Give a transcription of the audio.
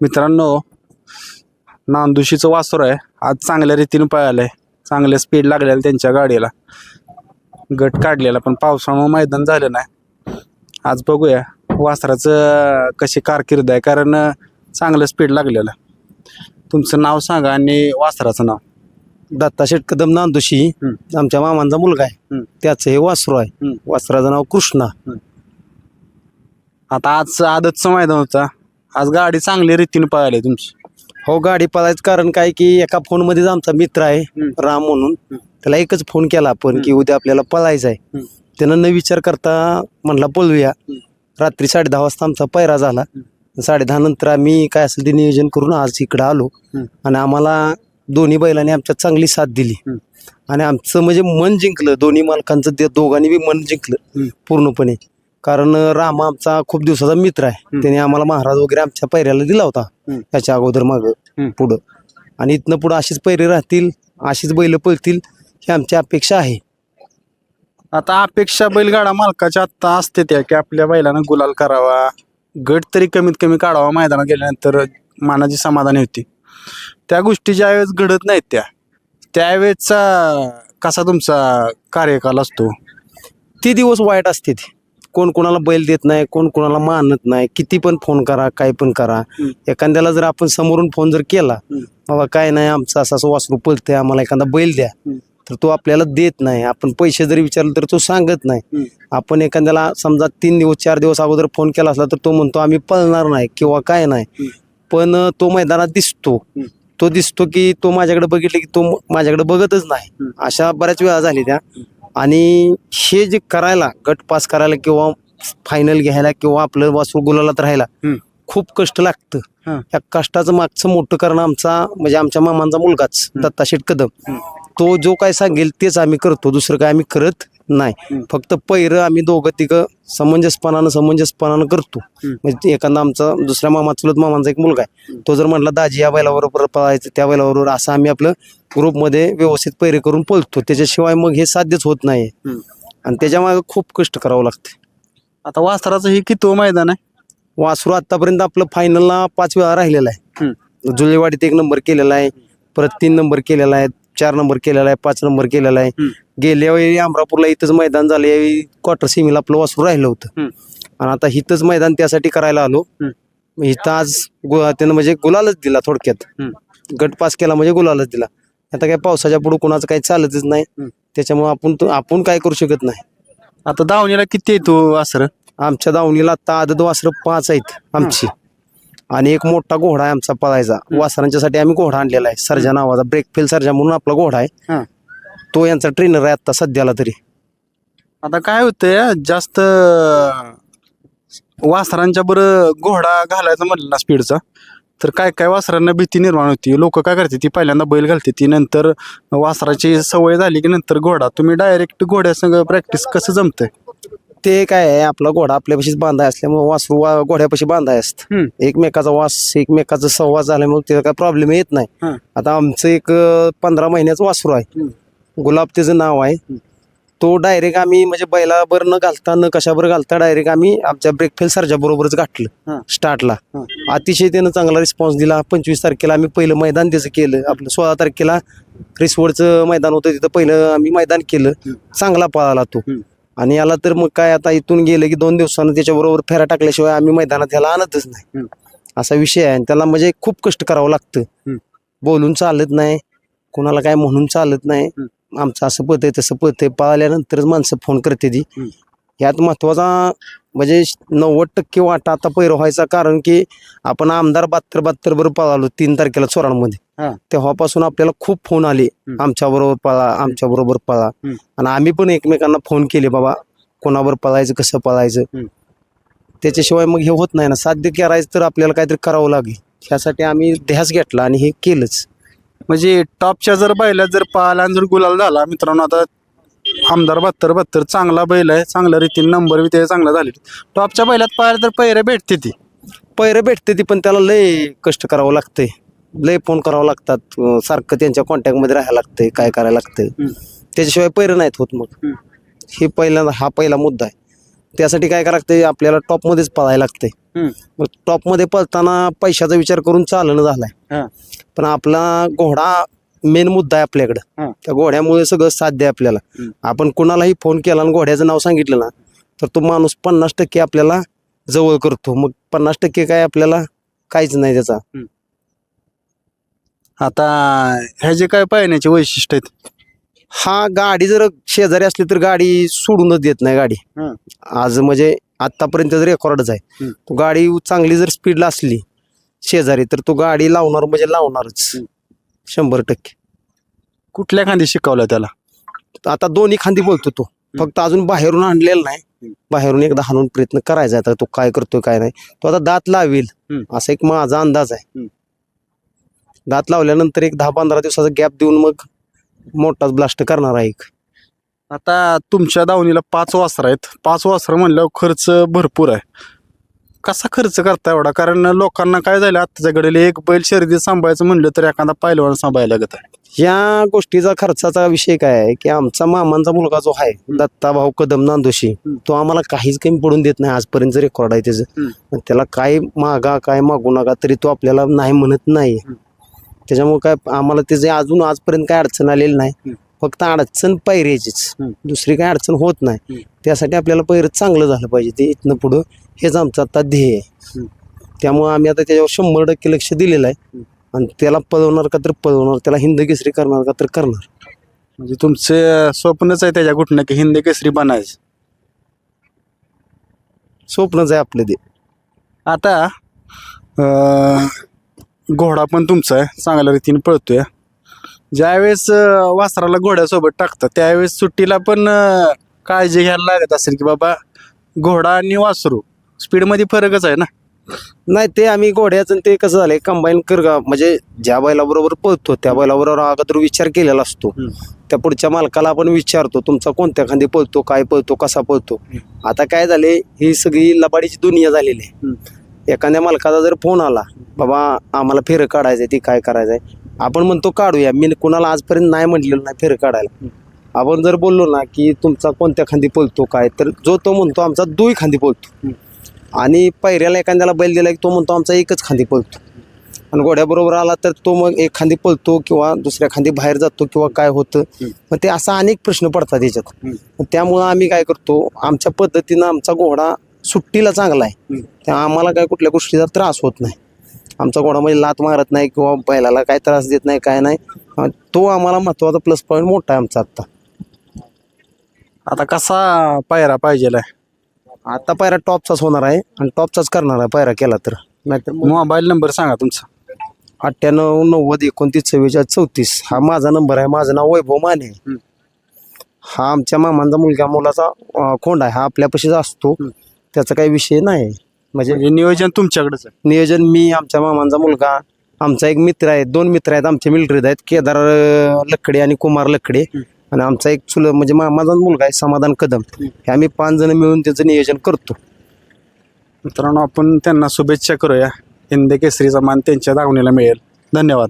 मित्रांनो नांदुशीचं वासर आहे. आज चांगल्या रीतीने पळालं आहे चांगल्या स्पीड लागलेलं त्यांच्या गाडीला. गट काढलेला पण पावसामुळे मैदान झालं नाही. आज बघूया वासराचं कशी कारकीर्द आहे कारण चांगलं स्पीड लागलेलं. तुमचं नाव सांगा आणि वासराचं नाव. दत्ता शेट कदम नांदोशी. आमच्या मामांचा मुलगा आहे. त्याचं हे वासरू आहे. वासराचं नाव कृष्णा. आता आज आदतचं मैदान होता. आज गाडी चांगली रीतीने पळाली तुमची. हो गाडी पळायचं कारण काय की एका फोन मध्येच आमचा मित्र आहे हम्म. राम म्हणून. त्याला एकच फोन केला आपण की उद्या आपल्याला पळायचं आहे. हम्म. त्यानं न विचार करता म्हणला पळूया. रात्री साडे दहा वाजता आमचा पैरा झाला. साडे दहा नंतर आम्ही काय असेल ते नियोजन करून आज इकडं आलो. हम्म. आणि आम्हाला दोन्ही बैलांनी आमच्यात चांगली साथ दिली. हम्म. आणि आमचं म्हणजे मन जिंकलं. दोन्ही मालकांचं ते दोघांनी बी मन जिंकलं. हम्म. पूर्णपणे. कारण रामा आमचा खूप दिवसाचा मित्र आहे. त्याने आम्हाला महाराज वगैरे आमच्या पैऱ्याला दिला होता. त्याच्या अगोदर माग. पुढं. आणि इथनं पुढं अशीच पैरे राहतील अशीच बैल पळतील ही आमची अपेक्षा आहे. आता अपेक्षा बैलगाडा मालकाच्या आत्ता असते त्या की आपल्या बैलानं गुलाल करावा. गट तरी कमीत कमी काढावा मैदानात गेल्यानंतर मानाची समाधानी होती. त्या गोष्टी ज्यावेळेस घडत नाहीत त्या त्यावेळेसचा कसा तुमचा कार्यकाल असतो? ते दिवस वाईट असते ते. कोण कोणाला बैल देत नाही कोण कोणाला मानत नाही किती पण फोन करा काय पण करा. एखाद्याला जर आपण समोरून फोन जर केला. बाबा काय नाही आमचं असं असं वासरू पळतंय आम्हाला एखादा बैल द्या. तर तो आपल्याला देत नाही आपण पैसे जरी विचारले तर तो सांगत नाही. आपण एखाद्याला समजा तीन दिवस चार दिवस अगोदर फोन केला असला तर तो म्हणतो आम्ही पळणार नाही किंवा काय नाही. पण तो मैदानात दिसतो. तो दिसतो की तो माझ्याकडे बघितले की तो माझ्याकडे बघतच नाही. अशा बऱ्याच वेळा झाली त्या आणि हे जे करायला गट पास करायला किंवा फायनल घ्यायला किंवा आपलं वासू गुलालात राहायला हम्म. खूप कष्ट लागतं हा. या कष्टाचं मागचं मोठं कारण आमचा म्हणजे आमच्या मामांचा मुलगाच दत्ता शेठ कदम. तो जो काय सांगेल तेच आम्ही करतो दुसरं काय आम्ही करत नाही. फक्त पैरं आम्ही दोघं तिघं समंजसपणानं समंजसपणानं करतो. म्हणजे एखादा आमचा दुसऱ्या मामा चुलत मामांचा एक मुलगा आहे. तो जर म्हटला दाजी या बैलाबरोबर पळायचं त्या बैलाबरोबर असं आम्ही आपलं ग्रुपमध्ये व्यवस्थित पैरे करून पळतो. त्याच्याशिवाय मग हे साध्यच होत नाही. आणि त्याच्यामागे खूप कष्ट करावं लागते आता वासराचं हे किती मैदान आहे? वासरू आतापर्यंत आपलं फायनलला पाच वेळा राहिलेला आहे. जुलेवाडीत एक नंबर केलेला आहे. परत तीन नंबर केलेला आहे. चार नंबर केलेला आहे पाच नंबर केलेला आहे. गेल्या वेळी अमरापूरला इथंच मैदान झालं यावेळी क्वार्टर सेमीला आपलं वासरू राहिलं होतं. आणि आता इथंच मैदान त्यासाठी करायला आलो. इथं आज त्यानं म्हणजे गुलालच दिला थोडक्यात. गट पास केला म्हणजे गुलालच दिला. आता काय पावसाच्या पुढे कोणाचं काही चालतच नाही. त्याच्यामुळे आपण आपण काय करू शकत नाही. आता दावणीला किती येतो वासर? आमच्या दावणीला आता आदत वासरं पाच आहेत आमची. आणि एक मोठा घोडा आहे आमचा पळायचा. वासरांच्यासाठी आम्ही घोडा आणलेला आहे. सर्जा नावाचा ब्रेक फेल सर्जा म्हणून आपला घोडा हा. आहे तो यांचा ट्रेनर आहे आता सध्याला तरी. आता काय होतंय जास्त वासरांच्या बरं घोडा घालायचा म्हटलं ना स्पीडचा तर काय काय वासरांना भीती निर्माण होती? लोक काय करते ती पहिल्यांदा बैल घालते ती नंतर वासराची सवय झाली की नंतर घोडा. तुम्ही डायरेक्ट घोड्यासंग प्रॅक्टिस कसं जमतंय? ते काय आहे आपला घोडा आपल्यापाशीच बांधाय असल्यामुळे वासरू वा- घोड्यापाशी बांधाय असत. हम्म. एकमेकाचा वास एकमेकाचा संवाद झाल्यामुळे त्याचा काय प्रॉब्लेम येत नाही. आता आमचं एक अं, पंधरा महिन्याचं वासरू आहे. गुलाब त्याचं नाव आहे. तो डायरेक्ट आम्ही म्हणजे बैलाबर न घालता न कशावर घालता डायरेक्ट आम्ही आमच्या ब्रेकफेल सरच्या बरोबरच हा. गाठलं स्टार्टला हा. अतिशय त्यानं चांगला रिस्पॉन्स दिला. पंचवीस तारखेला आम्ही पहिलं मैदान त्याचं केलं. आपलं सोळा तारखेला रिसवडचं मैदान होतं तिथं पहिलं आम्ही मैदान केलं. चांगला पळाला तो. हम्म. आणि याला तर मग काय आता इथून गेलं की दोन दिवसानं त्याच्याबरोबर फेरा टाकल्याशिवाय आम्ही मैदानात त्याला आणतच नाही. असा विषय आहे. आणि त्याला म्हणजे खूप कष्ट करावं लागतं. बोलून चालत नाही. कुणाला काय म्हणून चालत नाही. आमचं असं पत आहे तसं पत आहे. पळाल्यानंतरच माणसं फोन करते ती. हम्म. यात महत्त्वाचा म्हणजे नव्वद टक्के वाटा आता पैर व्हायचा कारण की आपण आमदार बहात्तर बहात्तर बरोबर पळालो तीन तारखेला चोरांमध्ये. तेव्हापासून आपल्याला खूप फोन आले. आमच्या बरोबर पळा आमच्या बरोबर पळा. आणि आम्ही पण एकमेकांना फोन केले बाबा कोणावर पळायचं कसं पळायचं. त्याच्याशिवाय मग हे होत नाही ना साध्य करायचं तर आपल्याला काहीतरी करावं लागेल ह्यासाठी आम्ही ध्यास घेतला आणि हे केलंच म्हणजे टॉपच्या जर बैला जर पाहिला आणि जर गुलाल झाला मित्रांनो आता आमदार बहात्तर बहात्तर चांगला बैल आहे चांगल्या रीतीने नंबर बी ते चांगला झाले टॉपच्या बैलात पाहिलं तर पैरे भेटते ती. पैरं भेटते ती पण त्याला लय कष्ट करावं लागतंय. लय फोन करावं लागतात. अं, सारखं त्यांच्या कॉन्टॅक्टमध्ये राहायला लागतंय काय करायला लागतंय. हम्म. त्याच्याशिवाय पैरं नाहीत होत मग. हम्म. हे पहिला हा पहिला मुद्दा आहे. त्यासाठी काय करावं लागतंय आपल्याला टॉपमध्येच पळायला लागतंय. हम्म. मग टॉपमध्ये पळताना पैशाचा विचार करून चालणं झालाय. हा. पण आपला घोडा मेन मुद्दा आहे आपल्याकडं हा. त्या घोड्यामुळे सगळं साध्य आहे आपल्याला हम्म. आपण कुणालाही फोन केला आणि घोड्याचं नाव सांगितलं ना तर तो माणूस पन्नास टक्के आपल्याला जवळ करतो मग पन्नास टक्के काय आपल्याला काहीच नाही त्याचा आता ह्याचे काय पाहण्याचे वैशिष्ट्य आहेत हा गाडी जर शेजारी असली तर गाडी सोडूनच देत नाही गाडी हं. आज म्हणजे आतापर्यंत रेकॉर्डच आहे. तो गाडी चांगली जर स्पीडला असली शेजारी तर तो गाडी लावणार म्हणजे लावणारच. शंभर टक्के. कुठल्या खांदी शिकवलं त्याला? आता दोन्ही खांदी बोलतो तो. फक्त अजून बाहेरून आणलेला नाही. बाहेरून एकदा हाणून प्रयत्न करायचा आता तो काय करतोय काय नाही. तो आता दात लावेल. असा एक माझा अंदाज आहे. दात लावल्यानंतर एक दहा पंधरा दिवसाचा गॅप देऊन मग मोठाच ब्लास्ट करणार आहे एक. आता तुमच्या दावणीला पाच वासर आहेत. पाच वासर म्हणल्यावर खर्च भरपूर आहे. कसा खर्च करता एवढा कारण लोकांना काय झालं आत्ताच्या घडीला एक बैल शर्यतीत सांभाळायचं म्हणलं तर एखादा पहिलवान सांभाळायला लागत आहे या गोष्टीचा खर्चाचा विषय काय आहे की आमचा मामांचा मुलगा जो आहे दत्ता भाऊ कदम नांदोशी. तो आम्हाला काहीच कमी पडून देत नाही आजपर्यंत रेकॉर्ड आहे त्याचं. पण त्याला काय मागा काय मागू नका तरी तो आपल्याला नाही म्हणत नाही. त्याच्यामुळे काय आम्हाला त्याचे अजून आजपर्यंत काय अडचण आलेली नाही. फक्त अडचण पैऱ्याचीच हं. दुसरी काय अडचण होत नाही. त्यासाठी आपल्याला पैर चांगलं झालं पाहिजे. ते इथनं पुढं हेच आमचं आता ध्येय आहे. त्यामुळे आम्ही आता त्याच्यावर शंभर टक्के लक्ष दिलेलं आहे. आणि त्याला पळवणार का तर पळवणार त्याला हिंद केसरी करणार का तर करणार. म्हणजे तुमचे स्वप्नच आहे त्याच्या कुठनं की हिंदी केसरी बनायचं. स्वप्नच आहे आपलं ते. आता घोडा पण तुमचा आहे. चांगल्या रीतीने पळतोय. ज्यावेळेस अं, वासराला घोड्यासोबत टाकतात त्यावेळेस सुट्टीला पण अं, काळजी घ्यायला लागत असेल की बाबा घोडा आणि वासरू स्पीडमध्ये फरकच आहे ना? नाही ते आम्ही घोड्याचं आणि ते कसं झालंय कंबाईन कर म्हणजे ज्या बैलाबरोबर पळतो त्या बैलाबरोबर अगोदर विचार केलेला असतो. त्या पुढच्या मालकाला आपण विचारतो तुमचा कोणत्या खांदी पळतो काय पळतो कसा पळतो? आता काय झाले ही सगळी लबाडीची दुनिया झालेली आहे. एखाद्या मालकाचा जर फोन आला बाबा आम्हाला फेरं काढायचंय ती काय करायचंय? आपण म्हणतो काढूया. मी कुणाला आजपर्यंत नाही म्हटलेलं नाही फेरं काढायला. आपण जर बोललो ना की तुमचा कोणत्या खांदी पळतो काय तर जो तो म्हणतो आमचा दुई खांदी पळतो. आणि पैऱ्याला एखाद्याला बैल दिला की तो म्हणतो आमचा एकच खांदी पळतो. आणि घोड्याबरोबर आला तर तो मग एक खांदी पळतो किंवा दुसऱ्या खांदी बाहेर जातो किंवा काय होतं. मग ते असा अनेक प्रश्न पडतात याच्यात. त्यामुळं आम्ही काय करतो आमच्या पद्धतीनं आमचा घोडा सुट्टीला चांगला आहे. त्या आम्हाला काय कुठल्या गोष्टीचा त्रास होत नाही. आमचा म्हणजे लात मारत नाही किंवा बैलाला काय त्रास देत नाही काय नाही. तो आम्हाला महत्त्वाचा प्लस पॉईंट मोठा आहे आमचा आत्ता. आता कसा पायरा पाहिजे आता पायरा टॉपचाच होणार आहे आणि टॉपचाच करणार आहे पायरा केला तर. नाहीतर मोबाईल नंबर सांगा तुमचा. अठ्ठ्याण्णव नव्वद एकोणतीस चव्वेचाळीस चौतीस. हा माझा नंबर आहे. माझं नाव वैभव माने. आहे. हं. हा आमच्या मामांचा मुलगा मुलाचा अं, खोंड आहे. हा आपल्यापाशीच असतो. त्याचा काही विषय नाही. म्हणजे म्हणजे नियोजन तुमच्याकडेच आहे. नियोजन मी आमच्या मामांचा मुलगा आमचा एक मित्र आहे दोन मित्र आहेत आमचे मिलिटरीत आहेत केदार अं, लकडे आणि कुमार लकडे. आणि आमचा एक चुल म्हणजे मामाचा मुलगा आहे समाधान कदम. हे आम्ही पाच जण मिळून त्याचं नियोजन करतो. मित्रांनो आपण त्यांना शुभेच्छा करूया. हिंदी केसरीचा मान त्यांच्या दावणीला मिळेल. धन्यवाद.